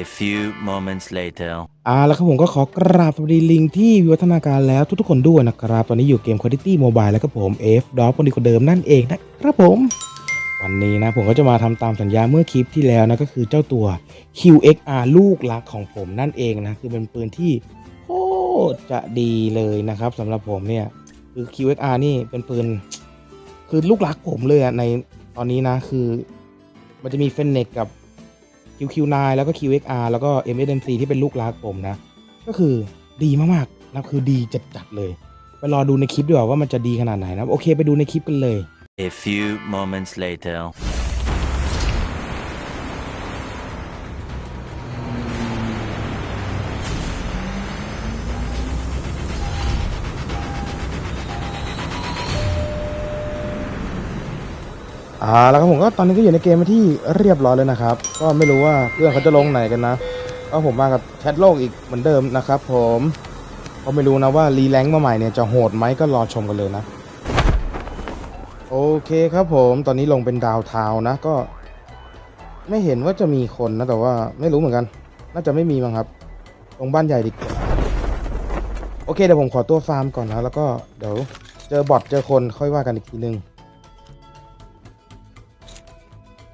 A few moments later. อ่าแล้วครับผมก็ขอกราบสวัสดีลิงที่วิวัฒนาการแล้วทุกๆคนด้วยนะครับ ตอนนี้อยู่เกม Quality Mobile แล้วก็ผม F d o g คนดีคนเดิมนั่นเองนะครับผม วันนี้นะผมก็จะมาทำตามสัญญาเมื่อคลิปที่แล้วนะ ก็คือเจ้าตัว QXR ลูกรักของผมนั่นเองนะ คือเป็นปืนที่โคตรจะดีเลยนะครับสำหรับผมเนี่ย คือ QXR นี่เป็นปืน คือลูกรักผมเลยอะในตอนนี้นะคือ มันจะมีเฟนเน็กกับ QQ9 แล้วก็ QXR แล้วก็ MSMC ที่เป็นลูกรักผมนะ ก็คือดีมากๆนะคือดีจัดๆเลย ไปรอดูในคลิปดีกว่าว่ามันจะดีขนาดไหนนะ โอเคไปดูในคลิปกันเลย A few moments later. อ่าแล้วครับผมก็ตอนนี้ก็อยู่ในเกมมาที่เรียบร้อยเลยนะครับ ก็ไม่รู้ว่าเพื่อนเขาจะลงไหนกันนะก็ผมมากับแชทโลกอีกเหมือนเดิมนะครับ ผมก็ไม่รู้นะว่ารีแลงค์มาใหม่เนี่ยจะโหดไหมก็รอชมกันเลยนะ โอเคครับผมตอนนี้ลงเป็นดาวเทานะก็ ไม่เห็นว่าจะมีคนนะแต่ว่าไม่รู้เหมือนกัน น่าจะไม่มีมั้งครับตรงบ้านใหญ่ดีกว่าโอเคเดี๋ยวผมขอตัวฟาร์มก่อนนะแล้วก็เดี๋ยวเจอบอทเจอคนค่อยว่ากันอีกทีนึง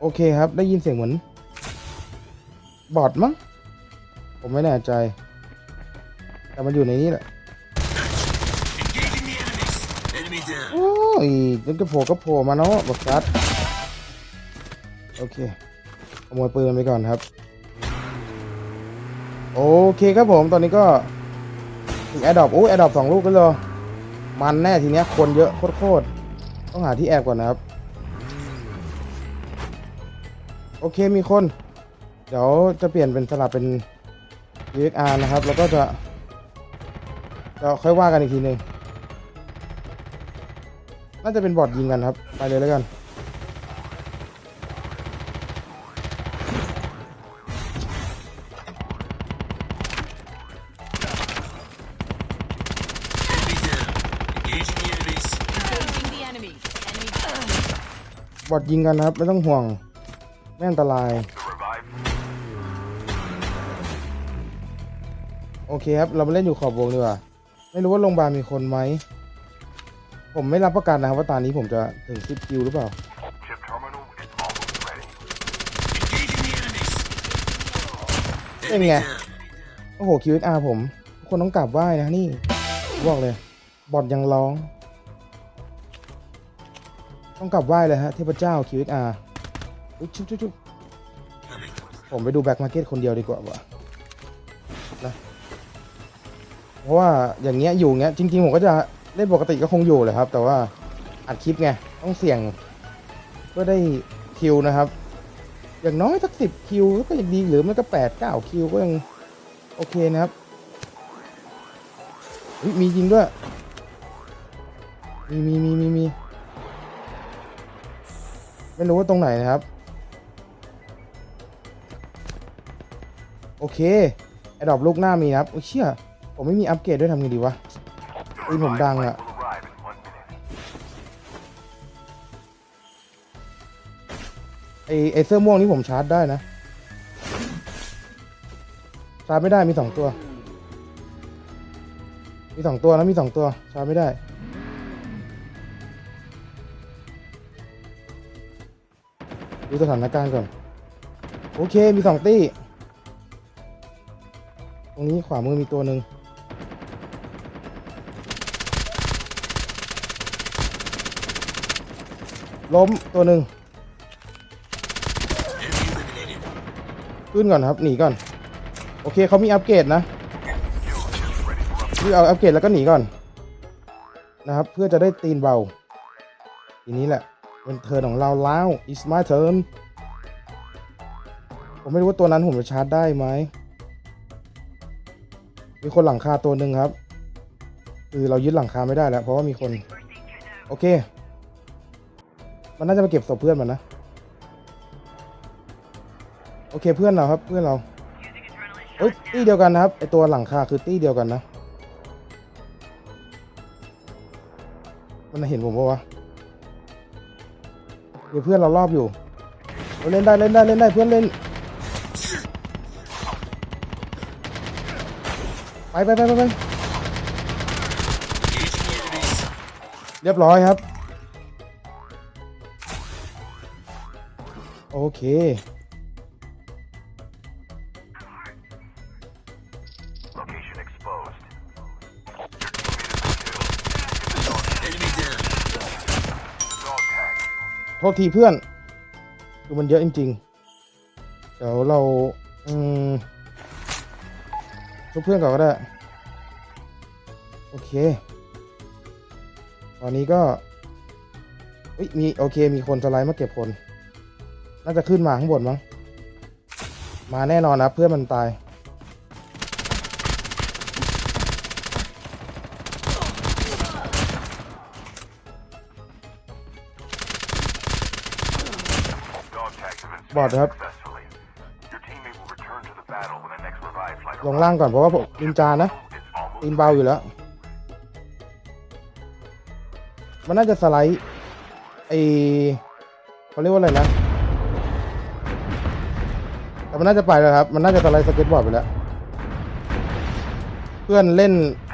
โอเคครับ ได้ยินเสียงเหมือน บอดมั้ง ผมไม่แน่ใจ แต่มันอยู่ในนี้แหละ โอ้ยนึกจะโผล่ก็โผล่มาเนาะบักซัดโอเคขโมยปืนไปก่อนครับ โอเคครับผม ตอนนี้ก็ถึงแอดดอปโอ้แอดดอปสองลูกแล้วเหรอมันแน่ทีเนี้ยคนเยอะโคตรๆต้องหาที่แอบก่อนนะครับ โอเคมีคน เดี๋ยวจะเปลี่ยนเป็นสลับเป็น UXR นะครับ แล้วก็จะจะค่อยว่ากันอีกทีหนึ่งน่าจะเป็นบอร์ดยิงกันครับ ไปเลยแล้วกัน Engaging the enemy. Enemy บอร์ดยิงกันนะครับ ไม่ต้องห่วง ไม่อันตราย โอเคครับ เรามาเล่นอยู่ขอบวงดีกว่า ไม่รู้ว่าโรงพยาบาลมีคนไหม ผมไม่รับประกันนะครับว่าตอนนี้ผมจะถึง 10 คิวหรือเปล่า เป็นไง โอ้โห QXR ผม คนต้องกราบไหว้นะนี่ บอกเลย บอดยังร้อง ต้องกลับไหว้เลยฮะเทพเจ้า QXR อุ๊ ยชุบชุบชุบผมไปดูแบ็กมาร์เก็ตคนเดียวดีกว่าวะนะเพราะว่าอย่างเงี้ยอยู่เงี้ยจริงๆผมก็จะเล่นปกติก็คงอยู่เลยครับ แต่ว่าอัดคลิปไงต้องเสี่ยงเพื่อได้คิวนะครับ อย่างน้อยสักสิบคิวก็ยังดีหรือไม่ก็แปดเก้าคิวก็ยังโอเคนะครับมียิงด้วย มีมีมีมีมีไม่รู้ว่าตรงไหนนะครับ โอเคไอ้ดอกลูกหน้ามีนะครับโอ้เชี่ยผมไม่มีอัปเกรดด้วยทำไงดีวะไอ้ผมดังอะไอไอเสื้อม่วงนี่ผมชาร์จได้นะชาร์จไม่ได้มีสองตัว มีสองตัวนะมีสองตัวชาร์จไม่ได้ดูสถานการณ์ก่อน โอเคมีสองตี้ รงนี้ขวามือมีตัวหนึ่งล้มตัวหนึ่งขึ้นก่อนครับหนีก่อน โอเคเขามีอัปเกรดนะรีบเอาอัปเกรดแล้วก็หนีก่อน นะครับ เพื่อจะได้ตีนเบา ทีนี้แหละเป็นเทิร์นของเราแล้ว it's my turn ผมไม่รู้ว่าตัวนั้นผมจะชาร์จได้ไหม มีคนหลังคาตัวหนึ่งครับ คือเรายึดหลังคาไม่ได้แล้ว เพราะว่ามีคน โอเค มันน่าจะมาเก็บศพเพื่อนมันนะ โอเคเพื่อนเราครับ เพื่อนเราเอ้ยตี้เดียวกันนะครับไอตัวหลังคาคือตี้เดียวกันนะ มันเห็นผมปะวะเดี๋ยวเพื่อนเรารอบอยู่เราเล่นได้เล่นได้เล่นได้เพื่อนเล่น ไปไปไปไปไปเรียบร้อยครับ โอเค Location exposed. Dog tag. โทษทีเพื่อน คือมันเยอะจริงๆ เดี๋ยวเรา อืม ชุบเพื่อนก่อนก็ได้ โอเค ตอนนี้ก็เฮ้ยมีโอเคมีคนสไลด์มาเก็บคน น่าจะขึ้นมาข้างบนมั้ง มาแน่นอนนะเพื่อนมันตาย บอดครับ ลงล่างก่อนเพราะว่าผมนินจานะ is almost ตีนเบาอยู่แล้ว มันน่าจะสไลด์ไอเขาเรียกว่าอะไรนะ แต่มันน่าจะไปแล้วครับ มันน่าจะสไลด์สเก็ตบอร์ดไปแล้ว เพื่อนเล่น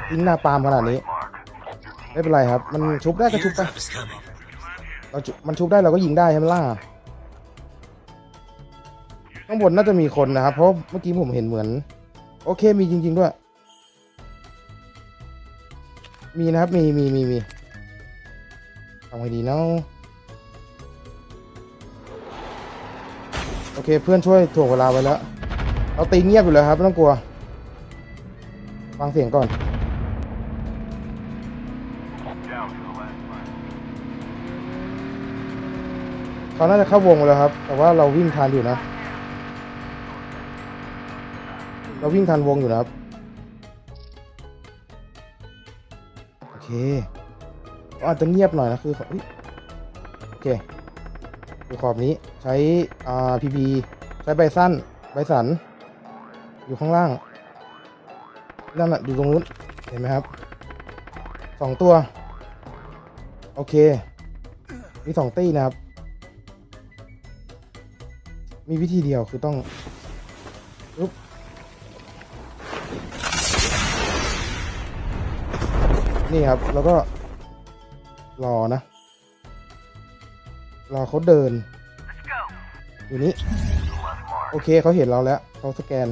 ทิ้งหน้าปาล์มขนาดนี้ ไม่เป็นไรครับ มันชุบได้ก็ชุบไปเราชุมันชุบได้เราก็ยิงได้ใช่ไหมล่ะข้างบนน่าจะมีคนนะครับ เพราะเมื่อกี้ผมเห็นเหมือน โอเคมีจริง ๆ ด้วย มีนะครับ มีมีมีมีทำไงดีเนาะโอเคเพื่อนช่วยถ่วงเวลาไว้แล้ว เราตีเงียบอยู่แล้วครับ ไม่ต้องกลัว ฟังเสียงก่อน เขาน่าจะเข้าวงแล้วครับ แต่ว่าเราวิ่งทันอยู่นะ เราวิ่งทันวงอยู่นะครับ โอเคก็อาจจะเงียบหน่อยนะคือโอเคคือขอบนี้ใช้อ่าพีพีใช้ใบสั้นใบสัน อยู่ข้างล่างนั่นแหละอยู่ตรงนู้นเห็นไหมครับสองตัว โอเค มีสองตี้นะครับ มีวิธีเดียวคือต้อง อุ๊บ นี่ครับ แล้วก็รอนะ รอเขาเดิน อยู่นี้ โอเคเขาเห็นเราแล้วเขาสแกน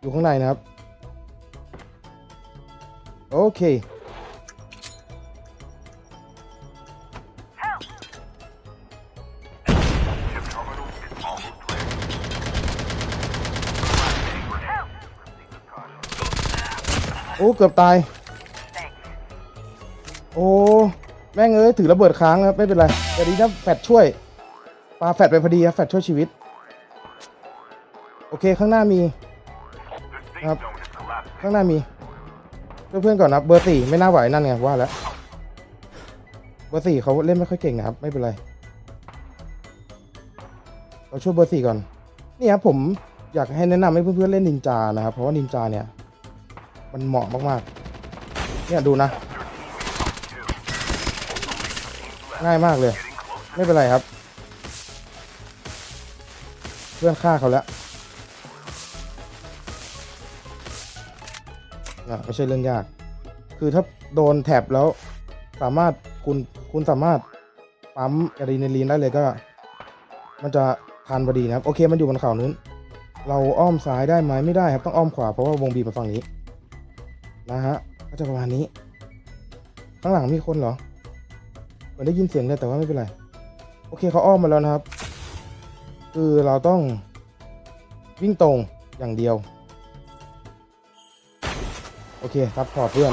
อยู่ข้างในนะครับ โอเค อ้เกือบตาย โอ้แม่งเอ้ยถือระเบิดค้างครับไม่เป็นไรแต่ดีนะแฟดช่วยปลาแฟดไปพอดีครับแฟดช่วยชีวิต โอเคข้างหน้ามี The safe Yep. zone is collapsing. ข้างหน้ามีเพื่อนเพื่อนๆก่อนนะเบอร์สี่ไม่น่าไหวนั่นไงว่าแล้วเบอร์สี่เขาเล่นไม่ค่อยเก่งนะครับ ไม่เป็นไรเราช่วยเบอร์สี่ก่อนนี่ครับผมอยากให้แนะนำให้เพื่อนๆเล่นนินจานะครับ เพราะว่านินจาเนี่ย มันเหมาะมากๆ เนี่ยดูนะ ง่ายมากเลย ไม่เป็นไรครับ เพื่อนฆ่าเขาแล้วนะไม่ใช่เรื่องยาก คือถ้าโดนแท็บแล้วสามารถคุณคุณสามารถปั๊มอะดรีนาลีนได้เลยก็ มันจะทันพอดีนะครับ โอเคมันอยู่บนเขานู้น เราอ้อมซ้ายได้ไหมไม่ได้ครับ ต้องอ้อมขวาเพราะว่าวงบีมาฝั่งนี้ นะฮะก็จะประมาณนี้ ข้างหลังมีคนเหรอเหมือนได้ยินเสียงเลยแต่ว่าไม่เป็นไร โอเคเขาอ้อมมาแล้วนะครับ คือเราต้องวิ่งตรงอย่างเดียว โอเคครับพอร์ตเพื่อน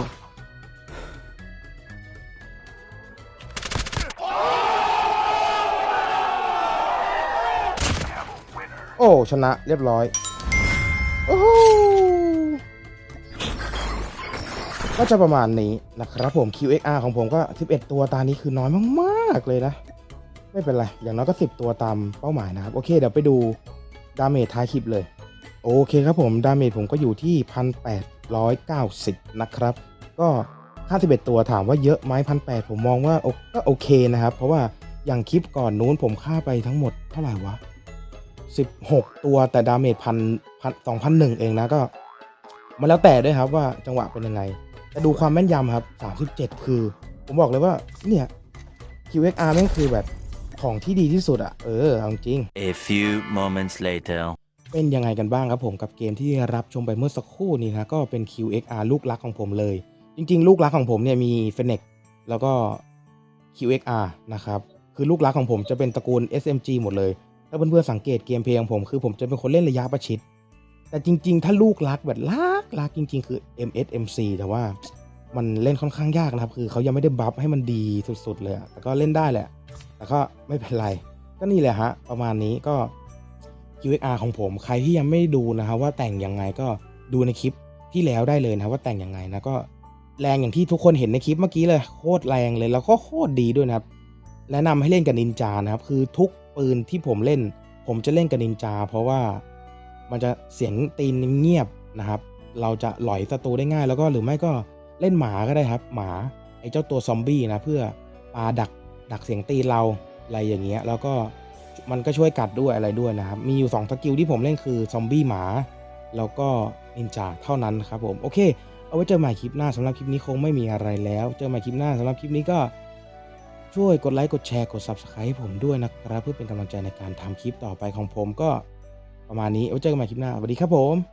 โอ้ ชนะเรียบร้อย ก็จะประมาณนี้นะครับผม QXR ของผมก็ 11 ตัวตานี้คือน้อยมากๆเลยนะ ไม่เป็นไร อย่างน้อยก็ 10 ตัวตามเป้าหมายนะครับ โอเค เดี๋ยวไปดูดาเมจท้ายคลิปเลย โอเคครับผม ดาเมจผมก็อยู่ที่ 1,890 นะครับ ก็51ตัวถามว่าเยอะไหม1,800ผมมองว่าก็โอเคนะครับ เพราะว่าอย่างคลิปก่อนนู้นผมฆ่าไปทั้งหมดเท่าไหร่วะ 16 ตัวแต่ดาเมจพันพันสองพันหนึ่งเองนะก็มันแล้วแต่ด้วยครับว่าจังหวะเป็นยังไง แต่ดูความแม่นยำครับ37 คือ ผมบอกเลยว่าเนี่ย QXR แม่งคือแบบของที่ดีที่สุดอะเออเอาจริง A few moments later. เป็นยังไงกันบ้างครับผมกับเกมที่รับชมไปเมื่อสักครู่นี้นะก็เป็น QXR ลูกรักของผมเลย จริง ๆ ลูกรักของผมเนี่ยมี f e n e c แล้วก็ QXR นะครับ คือลูกรักของผมจะเป็นตระกูล SMG หมดเลย ถ้าเพื่อนๆสังเกตเกมเพลย์ของผมคือผมจะเป็นคนเล่นระยะประชิด แต่จริง ๆ ถ้าลูกรักแบบรักรักจริง ๆ คือ MSMC แต่ว่ามันเล่นค่อนข้างยากนะครับ คือเขายังไม่ได้บัฟให้มันดีสุด ๆ เลยแต่ก็เล่นได้แหละ แต่ก็ไม่เป็นไร ก็นี่แหละฮะ ประมาณนี้ก็ QXR ของผมใครที่ยังไม่ดูนะครับว่าแต่งยังไงก็ดูในคลิปที่แล้วได้เลยนะว่าแต่งยังไงนะก็แรงอย่างที่ทุกคนเห็นในคลิปเมื่อกี้เลยโคตรแรงเลยแล้วก็โคตรดีด้วยนะครับ แนะนำให้เล่นกับนินจานะครับ คือทุกปืนที่ผมเล่น ผมจะเล่นกับนินจา เพราะว่า มันจะเสียงตีนเงียบนะครับ เราจะหลอยศัตรูได้ง่าย แล้วก็หรือไม่ก็เล่นหมาก็ได้ครับ หมาไอ้เจ้าตัวซอมบี้นะเพื่อปาดักดักเสียงตีนเราอะไรอย่างเงี้ยแล้วก็มันก็ช่วยกัดด้วยอะไรด้วยนะครับ มีอยู่ 2 สกิลที่ผมเล่นคือซอมบี้หมา แล้วก็นินจาเท่านั้นครับผมโอเค เอาไว้เจอใหม่คลิปหน้าสำหรับคลิปนี้คงไม่มีอะไรแล้ว เจอใหม่คลิปหน้าสำหรับคลิปนี้ก็ช่วยกดไลค์กดแชร์กด Subscribe ให้ผมด้วยนะครับ เพื่อเป็นกำลังใจในการทำคลิปต่อไปของผมก็ ประมาณนี้เอาไว้เจอกันใหม่คลิปหน้าสวัสดีครับผม